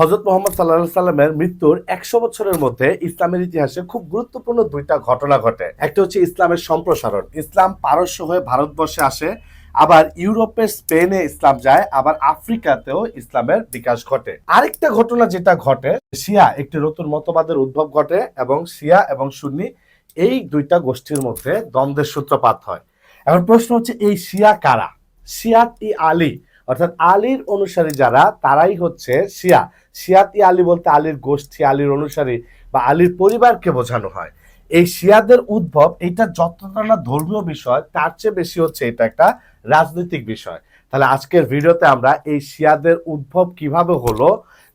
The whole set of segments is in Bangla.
হজরত মোহাম্মদ সাল্লাহ সাল্লামের মৃত্যুর একশো বছরের মধ্যে ইসলামের ইতিহাসে খুব গুরুত্বপূর্ণ দুইটা ঘটনা ঘটে। একটা হচ্ছে ইসলামের সম্প্রসারণ। ইসলাম পারস্য হয়ে ভারতবর্ষে আসে, আবার ইউরোপের স্পেনে ইসলাম যায়, আবার আফ্রিকাতেও ইসলামের বিকাশ ঘটে। আরেকটা ঘটনা যেটা ঘটে, শিয়া একটি নতুন মতবাদের উদ্ভব ঘটে এবং শিয়া এবং সুন্নি এই দুইটা গোষ্ঠীর মধ্যে দ্বন্দ্বের সূত্রপাত হয়। এখন প্রশ্ন হচ্ছে, এই শিয়া কারা? শিয়াত ই আলী অর্থাৎ আলীর অনুসারী যারা, তারাই হচ্ছে শিয়া। শিয়াত আলী বলতে আলীর গোষ্ঠী, আলীর অনুসারী বা আলীর পরিবারকে বোঝানো হয়। এই শিয়াদের উদ্ভব এটা যতটা না ধর্মীয় বিষয়, তার চেয়ে বেশি হচ্ছে এটা একটা রাজনৈতিক বিষয়। তাহলে আজকের ভিডিওতে আমরা এই শিয়াদের উদ্ভব কীভাবে হলো,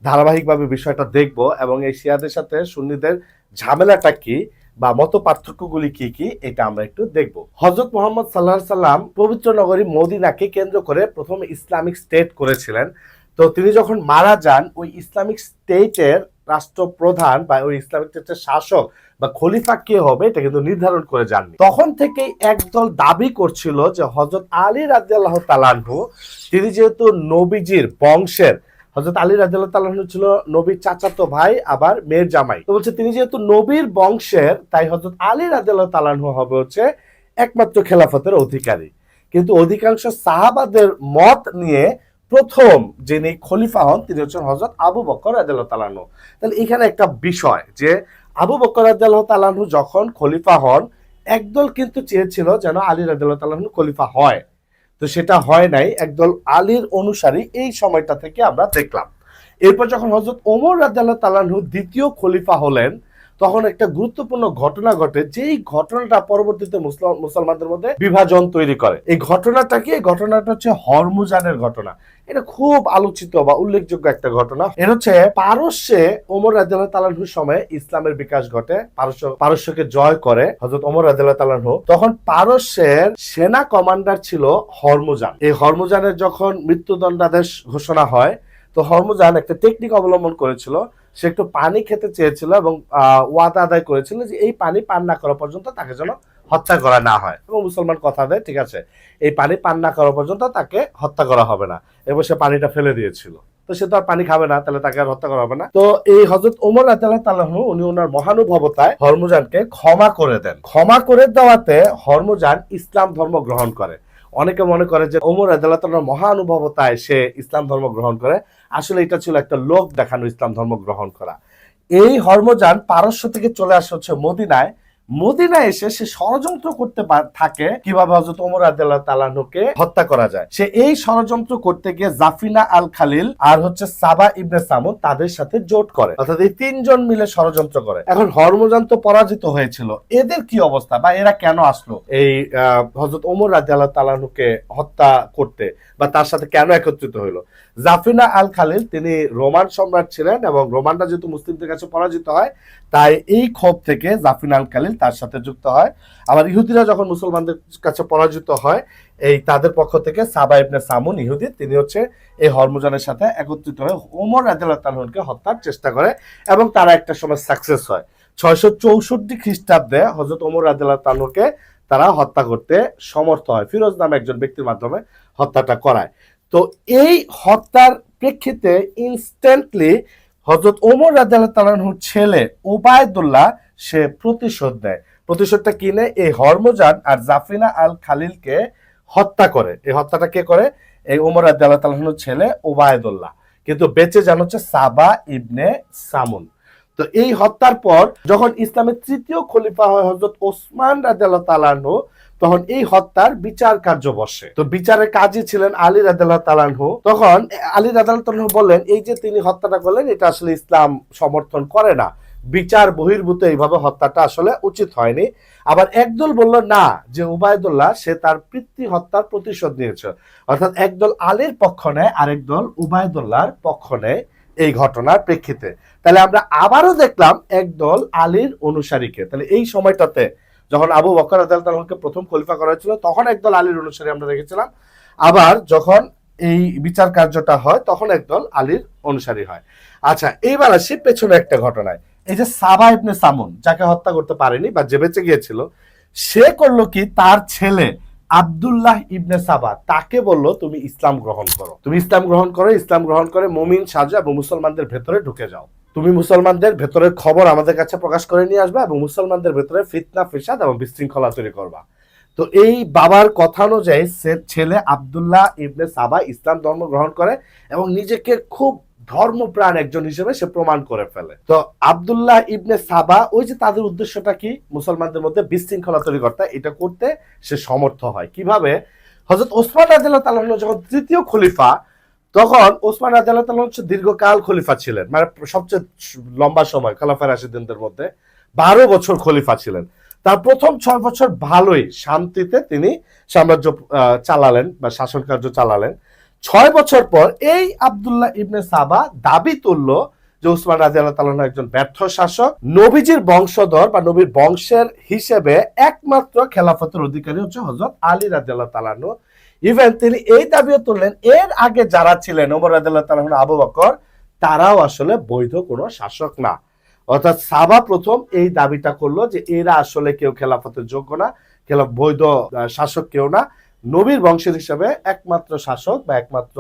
ধারাবাহিকভাবে বিষয়টা দেখব এবং এই শিয়াদের সাথে সুন্নিদের ঝামেলাটা কি বা মত পার্থক্যগুলি কি কি, এটা আমরা একটু দেখব। হজরত মোহাম্মদ সাল্লাহ সাল্লাম পবিত্র নগরী মদিনাকে কেন্দ্র করে প্রথম ইসলামিক স্টেট করেছিলেন। তো তিনি যখন মারা যান, ওই ইসলামিক স্টেটের রাষ্ট্রপ্রধান বা ওই ইসলামিক স্টেটের শাসক বা খলিফা কে হবে, এটা কিন্তু নির্ধারণ করে যাননি। তখন থেকেই একদল দাবি করছিল যে হজরত আলী রাজিয়াল্লাহ তালানহু তিনি যেহেতু নবীজির বংশের হজরত আলী রাজিয়াল্লাহ তালানহু ছিল নবীর চাচাতো ভাই, আবার মেয়ের জামাই। তো বলছে, তিনি যেহেতু নবীর বংশের, তাই হজরত আলী রাজিয়াল্লাহ তালানহু হবে হচ্ছে একমাত্র খেলাফতের অধিকারী। কিন্তু অধিকাংশ সাহাবাদের মত নিয়ে প্রথম যিনি খলিফা হন, তিনি হচ্ছেন হজরত আবু বকর রাজিয়াল্লাহ তালানহু তাহলে এখানে একটা বিষয় যে, আবু বকর রাজিয়াল্লাহ তালানহু যখন খলিফা হন, একদল কিন্তু চেয়েছিল যেন আলী রাজিয়াল্লাহ তালানহু খলিফা হয়। তো সেটা হয় নাই। একদল আলীর অনুসারী এই সময়টা থেকে আমরা দেখলাম। এরপর যখন হজরত ওমর রাজিয়াল্লাহ তালানহু দ্বিতীয় খলিফা হলেন তখন একটা গুরুত্বপূর্ণ ঘটনা ঘটে, যেই ঘটনাটা পরবর্তীতে মুসলমানদের মধ্যে বিভাজন তৈরি করে। এই ঘটনাটা কি ঘটনাটা হচ্ছে হরমুজানের ঘটনা। এটা খুব আলোচিত বা উল্লেখযোগ্য একটা ঘটনা। এটা হচ্ছে পারস্যে ওমর রাজিয়াল্লাহ তালানহুর সময় ইসলামের বিকাশ ঘটে। পারস্য পারস্যকে জয় করে হজরত ওমর রাজিয়াল্লাহ তালানহু তখন পারস্যের সেনা কমান্ডার ছিল হরমুজান। এই হরমুজানের যখন মৃত্যুদণ্ডাদেশ ঘোষণা হয়, তো হরমুজান একটা টেকনিক অবলম্বন করেছিল। সে একটু পানি খেতে চেয়েছিল এবং ওয়াদা আদায় করেছিল যে এই পানি পান না করা পর্যন্ত তাকে যেন হত্যা করা না হয়। এবং মুসলমান কথা দেয়, ঠিক আছে, এই পানি পান না করা পর্যন্ত তাকে হত্যা করা হবে না। এবং সে পানিটা ফেলে দিয়েছিল। তো সে তো আর পানি খাবে না, তাহলে তাকে আর হত্যা করা হবে না। তো এই হজরত ওমর রাতাল্লাহ উনি ওনার মহানুভবতায় হরমুজানকে ক্ষমা করে দেন। ক্ষমা করে দেওয়াতে হরমুজান ইসলাম ধর্ম গ্রহণ করে। অনেকে মনে করে যে ওমর আদালতার মহানুভবতায় সে ইসলাম ধর্ম গ্রহণ করে। আসলে এটা ছিল একটা লোক দেখানো ইসলাম ধর্ম গ্রহণ করা। এই হর্মযান পারস্য থেকে চলে আসা হচ্ছে মদিনায়। মদিনায় এসে সে ষড়যন্ত্র করতে থাকে। কীভাবে হজরত ওমর আদাল্লাহ তালানুকে হত্যা করা যায়? সে এই ষড়যন্ত্র করতে গিয়ে জাফিনা আল খালিল আর হচ্ছে সাবা ইবনে সামুদ তাদের সাথে জোট করে। অর্থাৎ এই তিনজন মিলে ষড়যন্ত্র করে। এখন হরমজান তো পরাজিত হয়েছিল। এদের কি অবস্থা বা এরা কেন আসলো? এই হজরত ওমর রাজিয়াল্লাহ তালানুকে হত্যা করতে বা তার সাথে কেন একত্রিত হইল? জাফিনা আল খালিল তিনি রোমান সম্রাট ছিলেন এবং রোমানরা যেহেতু মুসলিমদের কাছে পরাজিত হয়, তাই এই ক্ষোভ থেকে জাফিন আল খালিল তার সাথে যুক্ত হয়। আবার ইহুদিরা যখন মুসলমানদের কাছে পরাজিত হয়, এই তাদের পক্ষ থেকে সাবা ইবনে সামুন ইহুদি, তিনি হচ্ছে এই হরমুজানের সাথে একত্রিত হয়ে ওমর তালহনকে হত্যার চেষ্টা করে এবং তারা একটা সময় সাকসেস হয়। ছয়শো চৌষট্টি খ্রিস্টাব্দে হজরত ওমর রাজিয়াল্লাহ তালহকে তারা হত্যা করতে সমর্থ হয়। ফিরোজ নামে একজন ব্যক্তির মাধ্যমে হত্যাটা করায়। তো এই হত্যার প্রেক্ষিতে ইনস্ট্যান্টলি হজরত ওমর তালাহুর ছেলে ওবায়দুল্লাহ সে প্রতিশোধ দেয় প্রতিশোধটা কিনে এই হরমজান আর জাফিনা আল খালিলকে হত্যা করে। এই হত্যাটা কে করে? এই ওমর তালাহুর ছেলে ওবায়দুল্লাহ কিন্তু বেঁচে যান হচ্ছে সাবা ইবনে সামুন। তো এই হত্যার পর যখন ইসলামের তৃতীয় খলিফা হয় হজরত ওসমান রাজিয়াল্লাহ তালাহু তখন এই হত্যার বিচার কার্য বসে। তো বিচারের কাজই ছিলেন আলী রাদাল্লাহ তখন আলী রাদাল্লাহ বললেন, এই যে তিনি হত্যাটা করলেন, এটা আসলে ইসলাম সমর্থন করে না। বিচার বহির্ভূত এইভাবে হত্যাটা আসলে উচিত হয়নি। আবার একদল বলল, না, যে উবায়দুল্লাহ, সে তার পিতৃ হত্যার প্রতিশোধ নিয়েছে। অর্থাৎ একদল আলীর পক্ষ নেয় আরেক দল উবায়দুল্লাহর পক্ষ নেয় এই ঘটনার প্রেক্ষিতে। তাহলে আমরা আবারও দেখলাম একদল আলীর অনুসারীকে। তাহলে এই সময়টাতে যখন আবু বকর আদালকে প্রথম খলিফা করা হয়েছিল, তখন একদল আলীর অনুসারী আমরা দেখেছিলাম। আবার যখন এই বিচার কার্যটা হয়, তখন একদল আলীর অনুসারী হয়। আচ্ছা এইবার আসি পেছনে একটা ঘটনায়। এই যে সাবা ইবনে সামুন, যাকে হত্যা করতে পারেনি বা যে বেঁচে গিয়েছিল, সে করল কি? তার ছেলে আব্দুল্লাহ ইবনে সাবা, তাকে বলল, তুমি ইসলাম গ্রহণ করো। তুমি ইসলাম গ্রহণ করো, ইসলাম গ্রহণ করে মমিন সাজা এবং মুসলমানদের ভেতরে ঢুকে যাও। তুমি মুসলমানদের ভেতরের খবর আমাদের কাছে প্রকাশ করে নিয়ে আসবে এবং মুসলমানদের ভেতরে ফিতনা, ফিসাদ এবং বিশৃঙ্খলা তৈরি করবা। তো এই বাবার কথা অনুযায়ী ছেলে আব্দুল্লাহ ইবনে সাবা ইসলাম ধর্ম গ্রহণ করে এবং নিজেকে খুব ধর্মপ্রাণ একজন হিসেবে সে প্রমাণ করে ফেলে। তো আব্দুল্লাহ ইবনে সাবা, ওই যে তাদের উদ্দেশ্যটা কি? মুসলমানদের মধ্যে বিশৃঙ্খলা তৈরি করতে, এটা করতে সে সমর্থ হয়। কীভাবে? হজরত ওসমান রাজিয়াল্লাহ তাআলা যখন তৃতীয় খলিফা তখন ওসমান রাজিয়াল্লাহ তাআলা হচ্ছে দীর্ঘকাল খলিফা ছিলেন মানে সবচেয়ে লম্বা সময়, খালাফা রাশিদিনদের মধ্যে বারো বছর খলিফা ছিলেন। তার প্রথম ছয় বছর ভালোই, শান্তিতে তিনি সাম্রাজ্য চালালেন বা শাসন কার্য চালালেন। ছয় বছর পর এই আব্দুল্লাহ ইবনে সাবা দাবি তুলল যে উসমান রাজি আল্লাহ তালাহ একজন ব্যর্থ শাসক, নবীজির বংশধর বা নবীর বংশের হিসেবে একমাত্র খেলাফতের অধিকারী হচ্ছে হজরত আলী রাজি আল্লাহ তালানু ইভেন তিনি এই দাবিও তুললেন, এর আগে যারা ছিলেন ওমর রাজি আল্লাহ আবু বকর, তারাও আসলে বৈধ কোনো শাসক না। অর্থাৎ সাবা প্রথম এই দাবিটা করল যে এরা আসলে কেউ খেলাফতের যোগ্য না খেলা বৈধ শাসক কেউ না। নবীর বংশের হিসাবে একমাত্র শাসক বা একমাত্র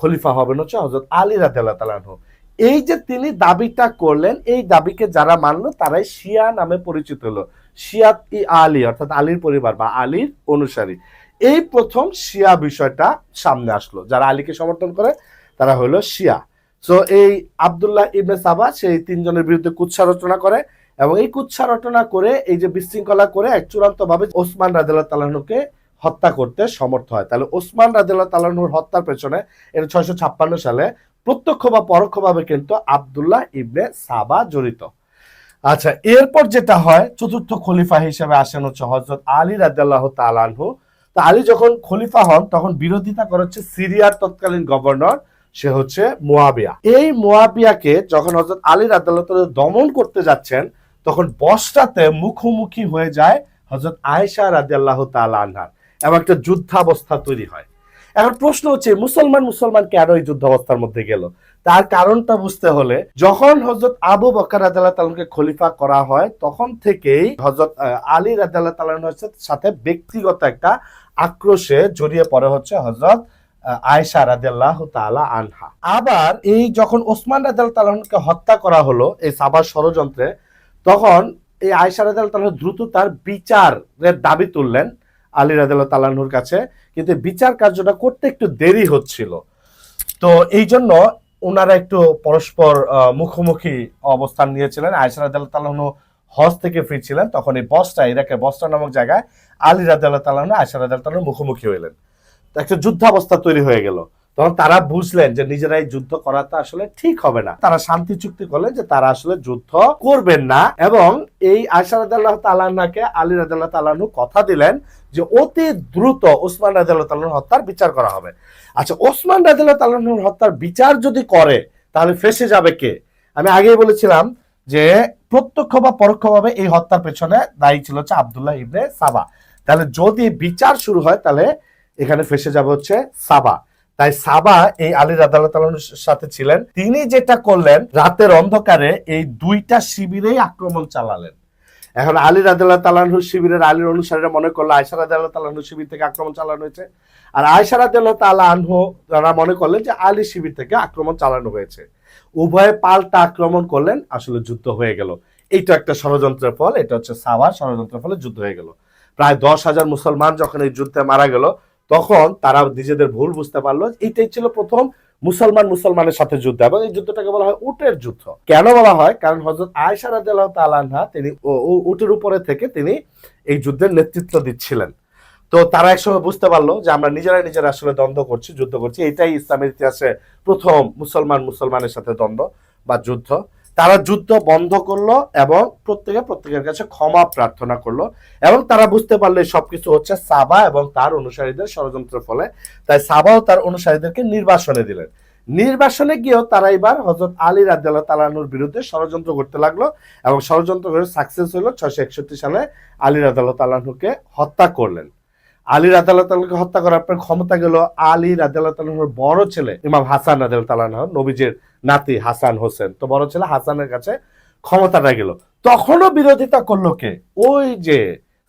খলিফা হবেন হচ্ছে হজরত আলী রাদিয়াল্লাহু তাআলা আনহু। এই যে তিনি দাবিটা করলেন, এই দাবিকে যারা মানলো, তারাই শিয়া নামে পরিচিত হলো। শিয়াত ই আলী, অর্থাৎ আলীর পরিবার বা আলীর অনুসারী। এই প্রথম শিয়া বিষয়টা সামনে আসলো। যারা আলীকে সমর্থন করে, তারা হলো শিয়া। সো এই আব্দুল্লাহ ইবনে সাবা, সেই তিনজনের বিরুদ্ধে কুৎসা রচনা করে এবং এই কুৎসা রচনা করে, এই যে বিশৃঙ্খলা করে এক চূড়ান্ত ভাবে ওসমান রাদিয়াল্লাহু তাআলাকে হত্যা করতে সমর্থ হয়। তাহলে ওসমান রাদিয়াল্লাহু তাআলার হত্যার পেছনে, এটা ছয়শো ছাপ্পান্ন সালে প্রত্যক্ষ বা পরোক্ষভাবে কিন্তু আব্দুল্লাহ ইবনে সাবা জড়িত। আচ্ছা এরপর যেটা হয়, চতুর্থ খলিফা হিসেবে আসেন হচ্ছে হজরত আলী রাদিয়াল্লাহ তালানহু তো আলী যখন খলিফা হন, তখন বিরোধিতা করে হচ্ছে সিরিয়ার তৎকালীন গভর্নর, সে হচ্ছে মোয়াবিয়া। এই মোয়াবিয়াকে যখন হজরত আলী রাদিয়াল্লাহ তাআলা দমন করতে যাচ্ছেন, তখন বসটাতে মুখোমুখি হয়ে যায় হজরত আয়েশা রাদিয়াল্লাহ তাআলা আনহার এবং একটা যুদ্ধাবস্থা তৈরি হয়। এখন প্রশ্ন হচ্ছে মুসলমান মুসলমান কেন এই যুদ্ধাবস্থার মধ্যে গেল? তার কারণটা বুঝতে হলে যখন হজরত আবু বকর রাদিয়াল্লাহু তাআলাকে খলিফা করা হয়, তখন থেকেই হজরত আলী রাদিয়াল্লাহু তাআলার সাথে ব্যক্তিগত একটা আক্রোশে জড়িয়ে পড়ে হচ্ছে হজরত আহ, আয়েশা রাদিয়াল্লাহু তাআলা আনহা। আবার এই যখন ওসমান রাদিয়াল্লাহু তাআলাকে হত্যা করা হলো এই সাবার ষড়যন্ত্রে তখন এই আয়েশা রাদিয়াল্লাহু তাআলা দ্রুত তার বিচারের দাবি তুললেন আলী রাদিয়াল্লাহু তাআলার কাছে কিন্তু বিচার কার্যটা করতে একটু দেরি হচ্ছিল। তো এই জন্য ওনারা একটু পরস্পর মুখোমুখি অবস্থান নিয়েছিলেন। আয়েশা রাদিয়াল্লাহু তাআলা হজ থেকে ফিরছিলেন, তখন এই বসটা, ইরাকের বসটা নামক জায়গায় আলী তাআলা আয়েশা রাদিয়াল্লাহু তাআলা মুখোমুখি হইলেন। একটা যুদ্ধাবস্থা তৈরি হয়ে গেল। তখন তারা বুঝলেন যে নিজেরাই যুদ্ধ করাটা আসলে ঠিক হবে না। তারা শান্তি চুক্তি করলেন যে তারা আসলে যুদ্ধ করবেন না এবং এই আয়সা রাদিয়াল্লাহু তাআলাকে আলী রাদিয়াল্লাহু তাআলাহু কথা দিলেন যে অতি দ্রুত ওসমান রাদিয়াল্লাহু তাআলার হত্যার বিচার করা হবে। আচ্ছা ওসমান রাদিয়াল্লাহু তাআলার হত্যার বিচার যদি করে, তাহলে ফেসে যাবে কে? আমি আগেই বলেছিলাম যে প্রত্যক্ষ বা পরোক্ষভাবে এই হত্যার পেছনে দায়ী ছিল হচ্ছে আব্দুল্লাহ ইবনে সাবা। তাহলে যদি বিচার শুরু হয়, তাহলে এখানে ফেসে যাবে হচ্ছে সাবা। তাই সাবা এই আলী রাদাল্লাহ সাথে ছিলেন। তিনি যেটা করলেন, রাতের অন্ধকারে এই দুইটা শিবিরেই আক্রমণ চালালেন। এখন আলী রাদাল্লাহ তালাহুর শিবিরের আলীর অনুসারীরা মনে করল আয়সা রাদাল্লাহ তালাহুর শিবির থেকে আক্রমণ চালানো হয়েছে। আর আয়সা রাদাল্লাহ তালা আনহু, তারা মনে করলেন যে আলী শিবির থেকে আক্রমণ চালানো হয়েছে। উভয়ে পাল্টা আক্রমণ করলেন, আসলে যুদ্ধ হয়ে গেল। এইটা একটা ষড়যন্ত্রের ফল, এটা হচ্ছে সাবার ষড়যন্ত্রের ফলে যুদ্ধ হয়ে গেল। প্রায় দশ হাজার মুসলমান যখন এই যুদ্ধে মারা গেল, তখন তারা নিজেদের ভুল বুঝতে পারল এইটাই ছিল প্রথম মুসলমান মুসলমানের সাথে যুদ্ধ। এবং এই যুদ্ধটাকে বলা হয় উটের যুদ্ধ। কেন বলা হয়? কারণ হজরত আয়সা তাআলা আনহা, তিনি উটের উপরে থেকে তিনি এই যুদ্ধের নেতৃত্ব দিচ্ছিলেন। তো তারা একসময় বুঝতে পারল যে আমরা নিজেরাই নিজেরা আসলে দ্বন্দ্ব করছি, যুদ্ধ করছি। এটাই ইসলামের ইতিহাসে প্রথম মুসলমান মুসলমানের সাথে দ্বন্দ্ব বা যুদ্ধ। তারা যুদ্ধ বন্ধ করল এবং প্রত্যেকে প্রত্যেকের কাছে ক্ষমা প্রার্থনা করল এবং তারা বুঝতে পারল এই সবকিছু হচ্ছে সাবা এবং তার অনুসারীদের ষড়যন্ত্রের ফলে। তাই সাবাও তার অনুসারীদেরকে নির্বাসনে দিলেন। নির্বাসনে গিয়েও তারা এবার হজরত আলী রাদিয়াল্লাহ তালানুর বিরুদ্ধে ষড়যন্ত্র করতে লাগল এবং ষড়যন্ত্র করে সাকসেস হলো ছয়শো একষট্টি সালে আলী রাদিয়াল্লাহ তালানুকে হত্যা করলেন। আলী রাদিয়াল্লাহ তালাকে হত্যা করার পর ক্ষমতা গেল আলী রাদিয়াল্লাহ তালানুর বড় ছেলে ইমাম হাসান তালাহ নবীজের নাতি হাসান হোসেন। তো বড় ছেলে হাসানের কাছে ক্ষমতাটা গেল। তখনও বিরোধিতা করল কে? ওই যে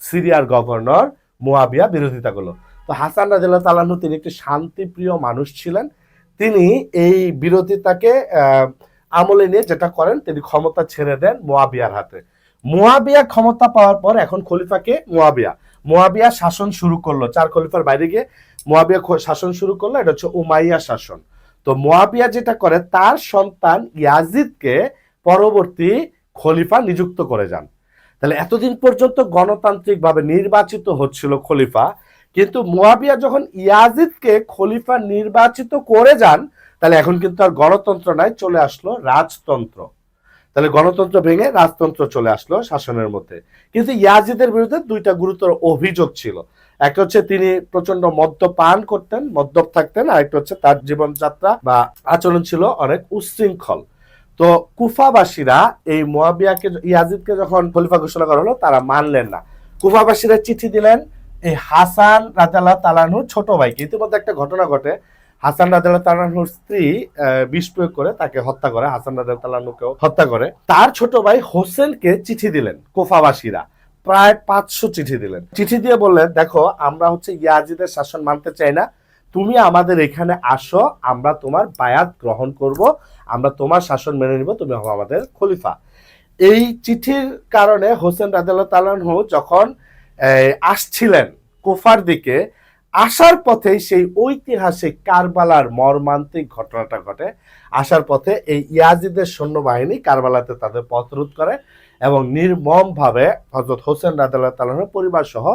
সিরিয়ার গভর্নর মুয়াবিয়া বিরোধিতাগুলো তো হাসান রাজিল্লাহ তালাহু তিনি একটি শান্তিপ্রিয় মানুষ ছিলেন। তিনি এই বিরোধিতাকে আমলে নিয়ে যেটা করেন, তিনি ক্ষমতা ছেড়ে দেন মোয়াবিয়ার হাতে। মোয়াবিয়া ক্ষমতা পাওয়ার পর এখন খলিফাকে মোয়াবিয়া। মোয়াবিয়া শাসন শুরু করল। চার খলিফার বাইরে গিয়ে মোয়াবিয়া শাসন শুরু করল, এটা হচ্ছে উমাইয়া শাসন। তো মোয়াবিয়া যেটা করে, তার সন্তান ইয়াজিদকে পরবর্তী খলিফা নিযুক্ত করে যান। তাহলে এতদিন পর্যন্ত গণতান্ত্রিকভাবে নির্বাচিত হচ্ছিল খলিফা, কিন্তু মোয়াবিয়া যখন ইয়াজিদকে খলিফা নির্বাচিত করে যান, তাহলে এখন কিন্তু আর গণতন্ত্র নাই, চলে আসলো রাজতন্ত্র। তাহলে গণতন্ত্র ভেঙে রাজতন্ত্র চলে আসলো শাসনের মধ্যে। কিন্তু ইয়াজিদের বিরুদ্ধে দুইটা গুরুতর অভিযোগ ছিল। একটা হচ্ছে তিনি প্রচণ্ড মদ্যপান করতেন, মদ্যপ থাকতেন আর একটা হচ্ছে তার জীবনযাত্রা বা আচরণ ছিল অনেক উচ্ছৃঙ্খল। তো কুফাবাসীরা এই মোয়াবিয়াকে, ইয়াজিদকে যখন খলিফা ঘোষণা করা হলো, তারা মানলেন না। কুফাবাসীরা চিঠি দিলেন, এই হাসান রাজাল্লাহ তালানুর ছোট ভাইকে। ইতিমধ্যে একটা ঘটনা ঘটে হাসান রাজাল্লাহ তালানুর স্ত্রী বিষ প্রয়োগ করে তাকে হত্যা করে, হাসান রাজাল্লাহ তালানুকেও হত্যা করে। তার ছোট ভাই হোসেনকে চিঠি দিলেন, কোফাবাসীরা। প্রায় পাঁচশো চিঠি দিলেন। চিঠি দিয়ে বললেন, দেখো, আমরা হচ্ছে ইয়াজিদের শাসন মানতে চাই না। তুমি আমাদের এখানে আসো, আমরা তোমার বায়াত গ্রহণ করব, আমরা তোমার শাসন মেনে নিব, তুমি হবে আমাদের খলিফা। এই চিঠির কারণে হোসেন রাজাল্লাহ তালানহু যখন আসছিলেন কোফার দিকে আসার পথে সেই ঐতিহাসিক কারবালার মর্মান্তিক ঘটনাটা ঘটে। আসার পথে এই ইয়াজিদের সৈন্যবাহিনী কারবালাতে তাদের পথরোধ করে এবং নির্মমভাবে হজরত হোসেন রাজাল্লাহ তালনের পরিবার সহ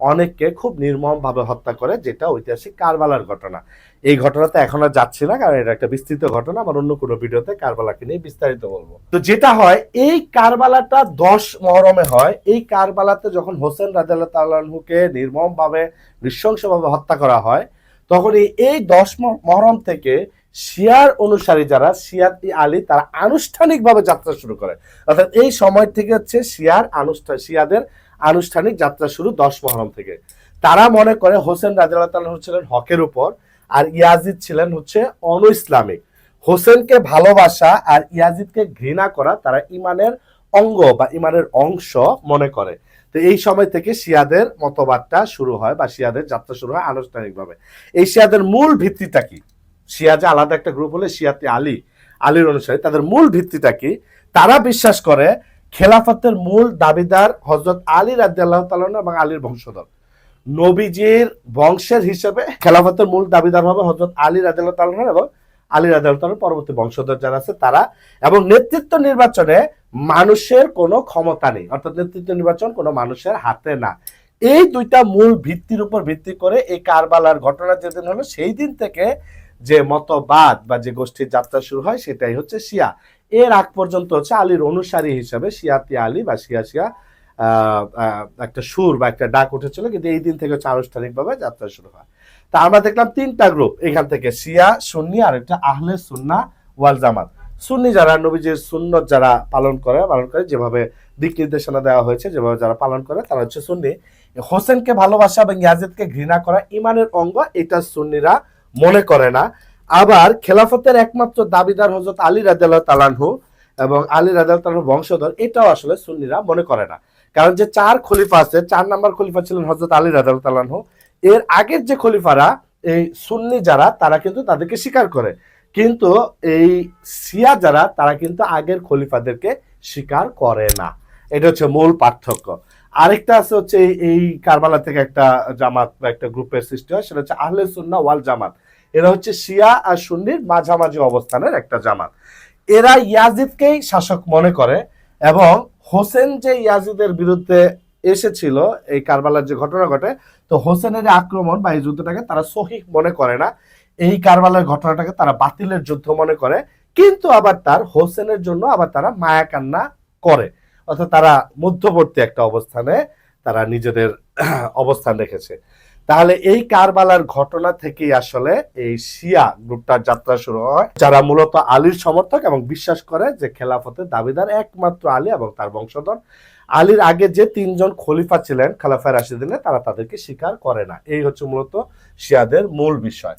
অনেককে খুব নির্মমভাবে হত্যা করে, যেটা ঐতিহাসিক কারবালার ঘটনা। এই ঘটনাতে এখন আর যাচ্ছি না, কারণ এটা একটা বিস্তৃত ঘটনা আমার অন্য কোনো ভিডিওতে কারবালাকে নিয়ে বিস্তারিত বলব। তো যেটা হয়, এই কারবালাটা দশ মহরমে হয়। এই কারবালাতে যখন হোসেন রাজাল্লাহ তাল্লাহুকে নির্মমভাবে, নৃশংসভাবে হত্যা করা হয়, তখন এই- দশ মহরম থেকে শিয়ার অনুসারী যারা শিয়াতি আলী, তারা আনুষ্ঠানিকভাবে যাত্রা শুরু করে। অর্থাৎ এই সময় থেকে হচ্ছে শিয়ার আনুষ্ঠান শিয়াদের আনুষ্ঠানিক যাত্রা শুরু দশ মহরম থেকে। তারা মনে করে হোসেন রাজাল্লাহ তাল্লাহ ছিলেন হকের উপর আর ইয়াজিদ ছিলেন হচ্ছে অন ইসলামিক। হোসেনকে ভালোবাসা আর ইয়াজিদকে ঘৃণা করা তারা ইমানের অঙ্গ বা ইমানের অংশ মনে করে। তো এই সময় থেকে শিয়াদের মতবাদটা শুরু হয় বা শিয়াদের যাত্রা শুরু হয় আনুষ্ঠানিকভাবে। এই শিয়াদের মূল ভিত্তিটা কি? শিয়া যে আলাদা একটা গ্রুপ হলে শিয়াতে আলী, আলীর অনুসারী, তাদের মূল ভিত্তিটা কি? তারা বিশ্বাস করে খেলাফতের মূল দাবিদার হজরত আলী রাজ্লাহ তালন এবং আলীর বংশধর। নবীজির বংশের হিসেবে খেলাফতের মূল দাবিদার হবে হজরত আলী রাজ্লাহ তালন এবং আলী তালন পরবর্তী বংশধর যারা আছে তারা। এবং নেতৃত্ব নির্বাচনে মানুষের কোনো ক্ষমতা নেই। অর্থাৎ নেতৃত্ব নির্বাচন কোনো মানুষের হাতে না। এই দুইটা মূল ভিত্তির উপর ভিত্তি করে এই কারবালার ঘটনা যেদিন হলো, সেই দিন থেকে যে মতবাদ বা যে গোষ্ঠীর যাত্রা শুরু হয়, সেটাই হচ্ছে শিয়া। এর আগ পর্যন্ত হচ্ছে আলীর অনুসারী হিসাবে শিয়াতি আলী বা শিয়া শিয়া একটা সুর বা একটা ডাক উঠেছিল, কিন্তু এই দিন থেকে হচ্ছে আনুষ্ঠানিকভাবে যাত্রা শুরু হয়। তা আমরা দেখলাম তিনটা গ্রুপ এখান থেকে শিয়া, সুন্নি, আর একটা আহলে সুন্না ওয়াল জামাত। সুন্নি যারা, নবীজির সুন্নত যারা পালন করে পালন করে, যেভাবে দিক নির্দেশনা দেওয়া হয়েছে, যেভাবে যারা পালন করে, তারা হচ্ছে সুন্নি। হোসেনকে ভালোবাসা এবং ইয়াজিদকে ঘৃণা করা ইমানের অঙ্গ, এটা সুন্নিরা মনে করে না। আবার খেলাফতের একমাত্র দাবিদার হজরত আলী রাজাল্লাহ তালানহু এবং আলী রাজাল তালানহু বংশধর, এটাও আসলে সুন্নিরা মনে করে না। কারণ যে চার খলিফা আছে, চার নাম্বার খলিফা ছিলেন হজরত আলী রাজাল তালানহু এর আগের যে খলিফারা, এই সুন্নি যারা, তারা কিন্তু তাদেরকে স্বীকার করে। কিন্তু এই সিয়া যারা, তারা কিন্তু আগের খলিফাদেরকে স্বীকার করে না। এটা হচ্ছে মূল পার্থক্য। আরেকটা আছে হচ্ছে এই কারবালা থেকে একটা জামাত বা একটা গ্রুপের সৃষ্টি হয়, সেটা হচ্ছে আহলে সুন্না ওয়াল জামাত। এরা হচ্ছে শিয়া আর সুন্নির মাঝামাঝি অবস্থানের একটা জামাত। এরা ইয়াজিদকেই শাসক মনে করে এবং হোসেন যে ইয়াজিদের বিরুদ্ধে এসেছিল, এই কারবালার যে ঘটনা ঘটে, তো হোসেনের আক্রমণ বা এই যুদ্ধটাকে তারা সহিহ মনে করে না। এই কারবালার ঘটনাটাকে তারা বাতিলের যুদ্ধ মনে করে, কিন্তু আবার তার হোসেনের জন্য আবার তারা মায়া কান্না করে। অর্থাৎ তারা মধ্যবর্তী একটা অবস্থানে তারা নিজেদের অবস্থান রেখেছে। তাহলে এই কারবালার ঘটনা থেকে আসলে এই শিয়া গ্রুপটার যাত্রা শুরু হয়, যারা মূলত আলীর সমর্থক এবং বিশ্বাস করে যে খেলাফতের দাবিদার একমাত্র আলী এবং তার বংশধর। আলীর আগে যে তিনজন খলিফা ছিলেন, খালাফা রাশিদিনে তারা তাদেরকে স্বীকার করে না। এই হচ্ছে মূলত শিয়াদের মূল বিষয়।